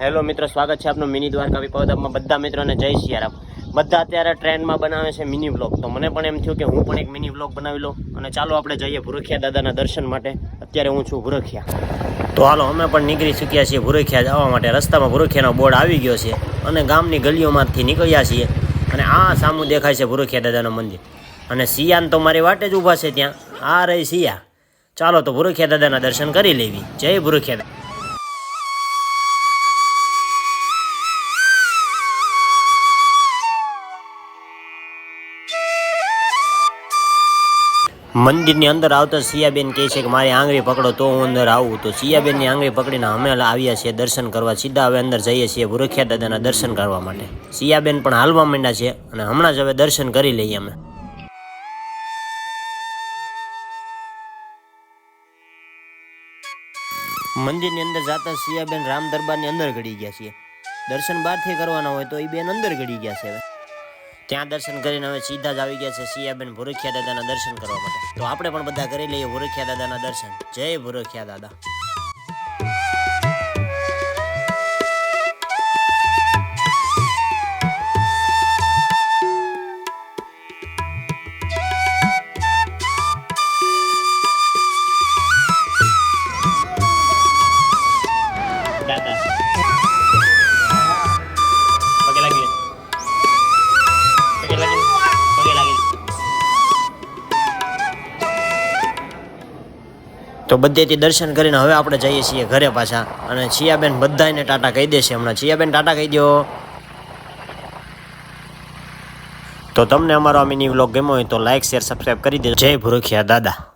Hello મિત્રો, સ્વાગત છે આપનું મિની દ્વારકા વિપવદમાં બધા મિત્રોને જય સિયારામ બધા અત્યારે ટ્રેન્ડમાં બનાવે છે મિની વ્લોગ. તો મને પણ એમ થયું કે હું પણ એક મિની વ્લોગ બનાવી લઉં. અને ચાલો આપણે જઈએ ભુરખિયા દાદાના દર્શન માટે. અત્યારે હું છું ભુરખિયા. તો હાલો, અમે પણ નીકળી ચૂક્યા છીએ ભુરખિયા જવા માટે. રસ્તામાં ભુરખિયાનો બોર્ડ આવી ગયો છે અને ગામની ગલીઓમાંથી નીકળ્યા છીએ. અને આ સામું દેખાય છે ભુરખિયા દાદાનું મંદિર. અને સિયાન તો મારી વાટે જ ઊભા છે ત્યાં. આ રહી સિયા ચાલો તો ભુરખિયા દાદાના દર્શન કરી લેવી. જય ભુરખિયા મંદિરની અંદર આવતા સિયાબેન કહે છે કે મારી આંગળી પકડો તો હું અંદર આવું. તો સિયાબેનની આંગળી પકડીને અમે આવ્યા છીએ દર્શન કરવા. સીધા હવે અંદર જઈએ છીએ ભુરખિયા દાદાના દર્શન કરવા માટે. સિયાબેન પણ હાલવા માંડ્યા છે અને હમણાં જ હવે દર્શન કરી લઈએ અમે. મંદિરની અંદર જાતા સિયાબેન રામ દરબારની અંદર ઘડી ગયા છીએ. દર્શન બહારથી કરવાના હોય તો એ બેન અંદર ઘડી ગયા છે હવે. ત્યાં દર્શન કરીને હવે સીધા જ આવી ગયા છે સિયાબેન ભુરખિયા દાદાના દર્શન કરવા માટે. તો આપણે પણ બધા કરી લઈએ ભુરખિયા દાદાના દર્શન. જય ભુરખિયા દાદા. દાદા. તો બધેથી દર્શન કરીને હવે આપણે જઈએ છીએ ઘરે પાછા. અને છિયાબેન બધાને ટાટા કહી દેશે હમણાં. છિયાબેન ટાટા કહી દો તો તમને અમારો આ મિની વ્લોગ ગમ્યો હોય તો લાઈક શેર સબસ્ક્રાઈબ કરી દેજો. જય ભુરખિયા દાદા.